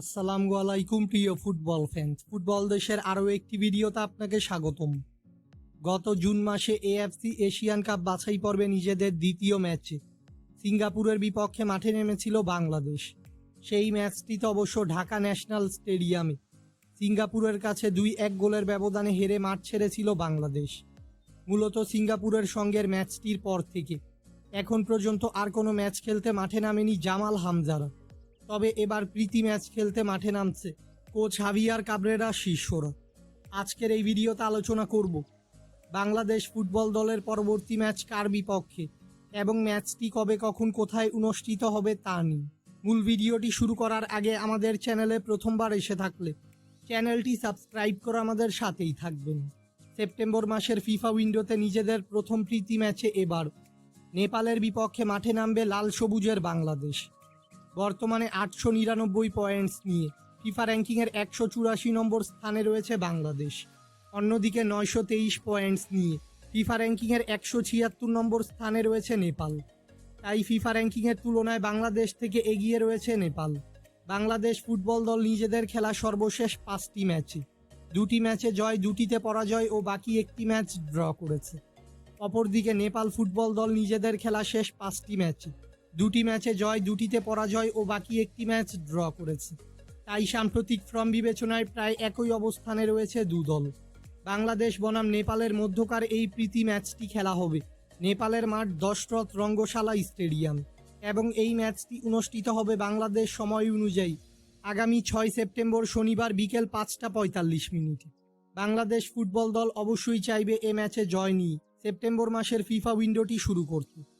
আসসালামু আলাইকুম, প্রিয় ফুটবল ফ্যান্স ফুটবল দেশের আরও একটি ভিডিওতে আপনাকে স্বাগতম। গত জুন মাসে এএফসি এশিয়ান কাপ বাছাই পর্বে নিজেদের দ্বিতীয় ম্যাচে সিঙ্গাপুরের বিপক্ষে মাঠে নেমেছিল বাংলাদেশ। সেই ম্যাচটিতে অবশ্য ঢাকা ন্যাশনাল স্টেডিয়ামে সিঙ্গাপুরের কাছে দুই এক গোলের ব্যবধানে হেরে মাঠ ছেড়েছিল বাংলাদেশ। মূলত সিঙ্গাপুরের সঙ্গের ম্যাচটির পর থেকে এখন পর্যন্ত আর কোনো ম্যাচ খেলতে মাঠে নামেনি জামাল হামজারা। তবে এবার প্রীতি ম্যাচ খেলতে মাঠে নামছে। কোচ হাভিয়ার কাবরেরা শিষ্যরা আজকের এই ভিডিওতে আলোচনা করব, বাংলাদেশ ফুটবল দলের পরবর্তী ম্যাচ কার বিপক্ষে এবং ম্যাচটি কবে, কখন, কোথায় অনুষ্ঠিত হবে তা নিয়ে। মূল ভিডিওটি শুরু করার আগে আমাদের চ্যানেলে প্রথমবার এসে থাকলে চ্যানেলটি সাবস্ক্রাইব করে আমাদের সাথেই থাকবেন। সেপ্টেম্বর মাসের ফিফা উইন্ডোতে নিজেদের প্রথম প্রীতি ম্যাচে এবার নেপালের বিপক্ষে মাঠে নামবে লাল সবুজের বাংলাদেশ। বর্তমানে আটশো নিরানব্বই পয়েন্টস নিয়ে ফিফা র্যাঙ্কিংয়ের একশো চুরাশি নম্বর স্থানে রয়েছে বাংলাদেশ। অন্যদিকে নয়শো তেইশ পয়েন্টস নিয়ে ফিফা র্যাঙ্কিংয়ের একশো ছিয়াত্তর নম্বর স্থানে রয়েছে নেপাল। তাই ফিফা র্যাঙ্কিংয়ের তুলনায় বাংলাদেশ থেকে এগিয়ে রয়েছে নেপাল। বাংলাদেশ ফুটবল দল নিজেদের খেলা সর্বশেষ পাঁচটি ম্যাচে। দুটি ম্যাচে জয়, দুটিতে পরাজয় ও বাকি একটি ম্যাচ ড্র করেছে। অপরদিকে নেপাল ফুটবল দল নিজেদের খেলা শেষ পাঁচটি ম্যাচে। দুটি ম্যাচে জয়, দুটিতে পরাজয় ও বাকি একটি ম্যাচ ড্র করেছে। তাই সাম্প্রতিক ফর্ম বিবেচনায় প্রায় একই অবস্থানে রয়েছে দু দল। বাংলাদেশ, বনাম, নেপালের মধ্যকার এই প্রীতি ম্যাচটি খেলা হবে। নেপালের মাঠ দশরথ রঙ্গশালা স্টেডিয়াম। এবং এই ম্যাচটি অনুষ্ঠিত হবে বাংলাদেশ সময় অনুযায়ী আগামী ছয় সেপ্টেম্বর শনিবার বিকেল পাঁচটা পঁয়তাল্লিশ মিনিটে। বাংলাদেশ ফুটবল দল অবশ্যই চাইবে এ ম্যাচে জয় নিয়ে। সেপ্টেম্বর মাসের ফিফা উইন্ডোটি শুরু করতে।